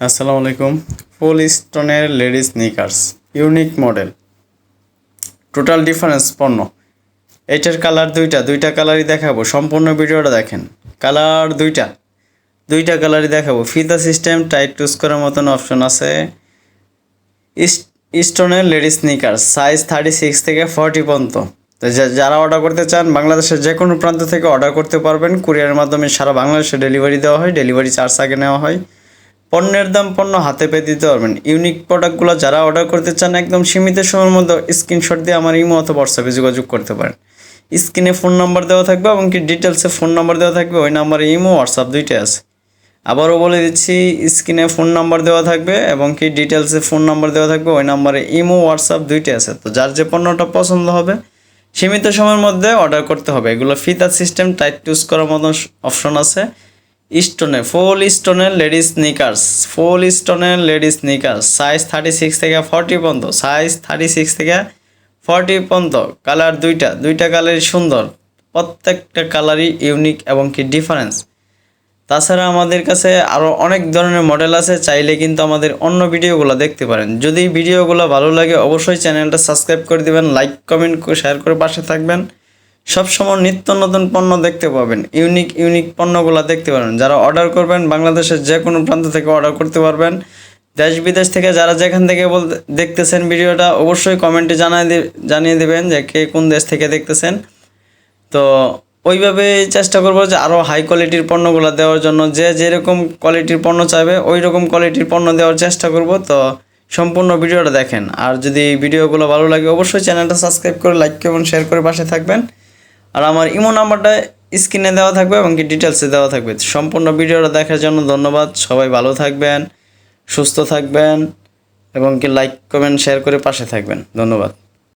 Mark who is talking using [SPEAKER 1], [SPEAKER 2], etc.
[SPEAKER 1] আসসালামু আলাইকুম। ফুল স্টোনের ladies knickers unique model total difference পণ্য। এইটার কালার দুইটা দুইটা কালারই দেখাবো। সম্পূর্ণ ভিডিওটা দেখেন। কালার দুইটা। দুইটা কালারই দেখাবো। ফিতা সিস্টেম টাইট টুস করার মতন অপশন আছে। স্টোনের ladies knicker size thirty six থেকে ফর্টি পর্যন্ত। তো যারা অর্ডার করতে চান, বাংলাদেশের যে কোনো প্রান্ত থেকে অর্ডার করতে পারবেন। কুরিয়ারের মাধ্যমে সারা বাংলাদেশে ডেলিভারি দেওয়া হয়। ডেলিভারি চার্জ আগে নেওয়া হয়। পণ্যের দাম পণ্য হাতে পেয়ে দিতে পারবেন। ইউনিক প্রোডাক্টগুলো যারা অর্ডার করতে চান, একদম সীমিত সময়ের মধ্যে স্ক্রিনশট দিয়ে আমার ইমো অথবা হোয়াটসঅ্যাপে যোগাযোগ করতে পারেন। স্ক্রিনে ফোন নাম্বার দেওয়া থাকবে এবং কি ডিটেলসে ফোন নাম্বার দেওয়া থাকবে, ওই নাম্বারে ইমো, হোয়াটসঅ্যাপ দুইটাই আছে। আবারও বলে দিচ্ছি, স্ক্রিনে ফোন নাম্বার দেওয়া থাকবে এবং কি ডিটেলসে ফোন নাম্বার দেওয়া থাকবে, ওই নাম্বারে ইমো, হোয়াটসঅ্যাপ দুইটাই আছে। তো যার যে পণ্যটা পছন্দ হবে, সীমিত সময়ের মধ্যে অর্ডার করতে হবে। এগুলো ফিতার সিস্টেম টাইট টুস করার মতন অপশন আছে। স্টোনে, ফুল স্টোনের লেডিস নিকার্স ফুল স্টোনের ladies knickers size thirty six থেকে ফর্টি পর্যন্ত সাইজ থার্টি সিক্স থেকে ফর্টি পর্যন্ত কালার দুইটা দুইটা কালারই সুন্দর, প্রত্যেকটা কালারই ইউনিক এবং কি ডিফারেন্স তাছাড়া আমাদের কাছে আরও অনেক ধরনের মডেল আছে, চাইলে কিন্তু আমাদের অন্য ভিডিওগুলো দেখতে পারেন। যদি ভিডিওগুলো ভালো লাগে, অবশ্যই চ্যানেলটা সাবস্ক্রাইব করে দিবেন লাইক কমেন্ট শেয়ার করে পাশে থাকবেন। সবসময় নিত্য নতুন পণ্য দেখতে পাবেন ইউনিক ইউনিক পণ্যগুলো দেখতে পাবেন। যারা অর্ডার করবেন, বাংলাদেশের যে কোনো প্রান্ত থেকে অর্ডার করতে পারবেন। দেশ বিদেশ থেকে যারা যেখান থেকে বলতে দেখতেছেন ভিডিওটা, অবশ্যই কমেন্টে জানিয়ে দি জানিয়ে দেবেন যে কে কোন দেশ থেকে দেখতেছেন। তো ওইভাবে চেষ্টা করব যে আরও হাই কোয়ালিটির পণ্যগুলো দেওয়ার জন্য। যে যেরকম কোয়ালিটির পণ্য চাইবে ওই রকম কোয়ালিটির পণ্য দেওয়ার চেষ্টা করব। তো সম্পূর্ণ ভিডিওটা দেখেন। আর যদি ভিডিওগুলো ভালো লাগে, অবশ্যই চ্যানেলটা সাবস্ক্রাইব করে লাইক এবং শেয়ার করে পাশে থাকবেন। আর আমার ইমো নাম্বারটা স্ক্রিনে দেওয়া থাকবে এবং কি ডিটেলসে দেওয়া থাকবে। সম্পূর্ণ ভিডিওটা দেখার জন্য ধন্যবাদ। সবাই ভালো থাকবেন, সুস্থ থাকবেন এবং কি লাইক কমেন্ট শেয়ার করে পাশে থাকবেন। ধন্যবাদ।